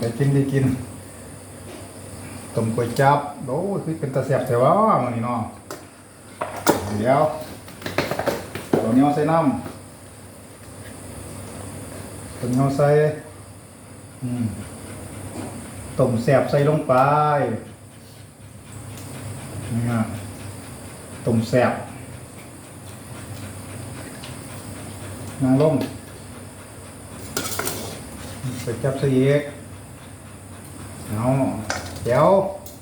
ได้กินได้กินต้มก๋วยจับโอ้คือเป็นตาแซ่บแต่ว่ามื้อนี้เนาะเดี๋ยวตัวเนี้ยวใส่น้ำตัวเนี้ยวใส่อืมต้มแซ่บใส่ลงไปนี่ฮะต้มแซ่บนางลงไปจับใส่อีก เอาเดี๋ยว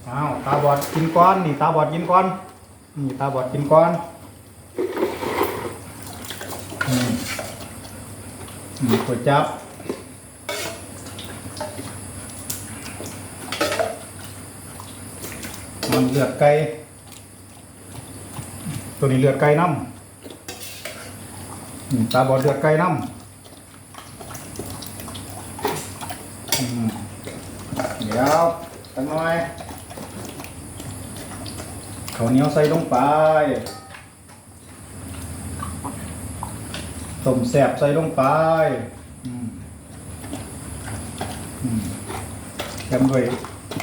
เอาตาบอดกินก้อนนี่ตาบอดกินก้อนนี่ตาบอดกินก้อนอืมนี่ก๋วยจับมันเลือดไก่ตัวนี้เลือดไก่น้ำตาบอดเลือดไก่น้ำ ดี๋ยวตั้งหน่อยข้าวเหนียวใส่ลงไปต้มแซ่บใส่ลงไปอืมอืมแถมด้วย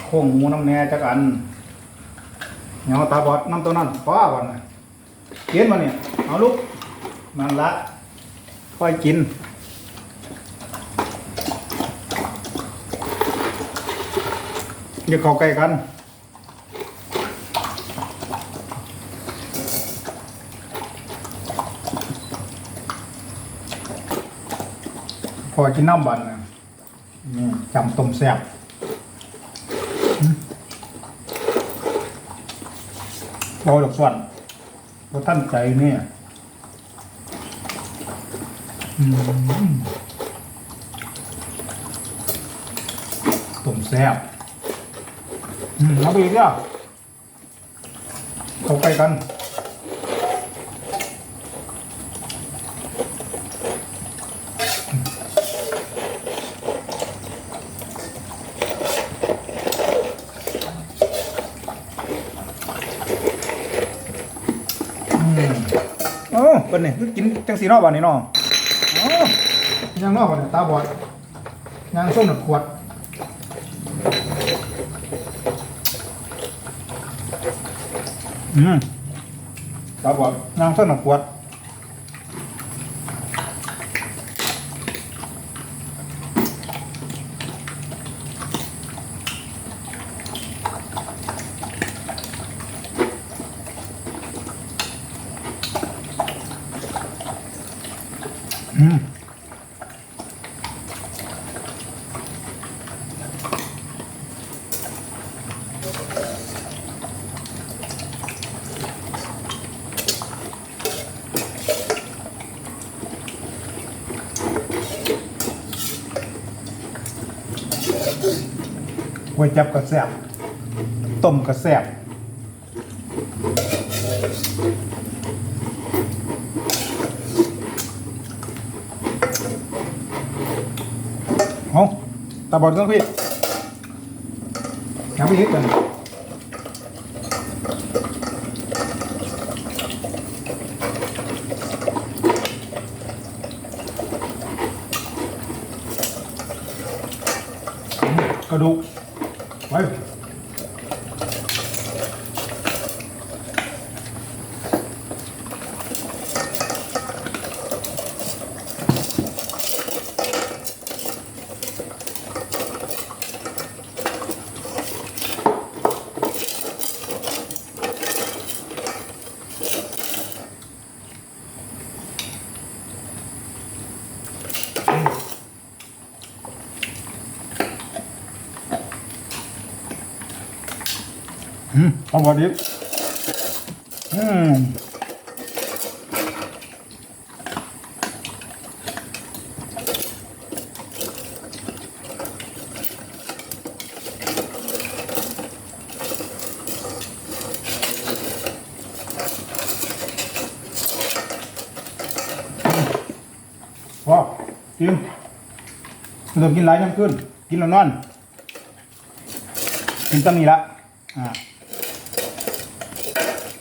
โค้งหมูน้ำแหน่จักอันเงาตาบอดน้ำตัวนั้นป้าก่อนนะกินมาเนี่ยเอาลูกนั่นละค่อยกิน อย่าเข้าใกล้กันพอกินน้ำบันนะนี่จำต้มแซ่บบอดอกส่วนบอท่านใจเนี่ยต้มแซ่บ อืมเอาไปอีกอะเข้าใกล้กันโอ้เป็นนี่กินจังสีนอกบ้านนี่เนาะโอ้ยังนอกบ้านนี่ตาบอดยังส้มหนึ่งขวด อืมตาบอดยังส้มหนึ่งขวดอืม ก๋วยจับกระแซบต้มกระแซบเอาตาบอดเครื่องพี่ยังไม่ฮิตเลยกระดูก ไอืมอาบอดอีกอืมพอกินเริ่มกินหลายยังขึ้น กินแล้วนอน กินตั้งนี้ละอ่า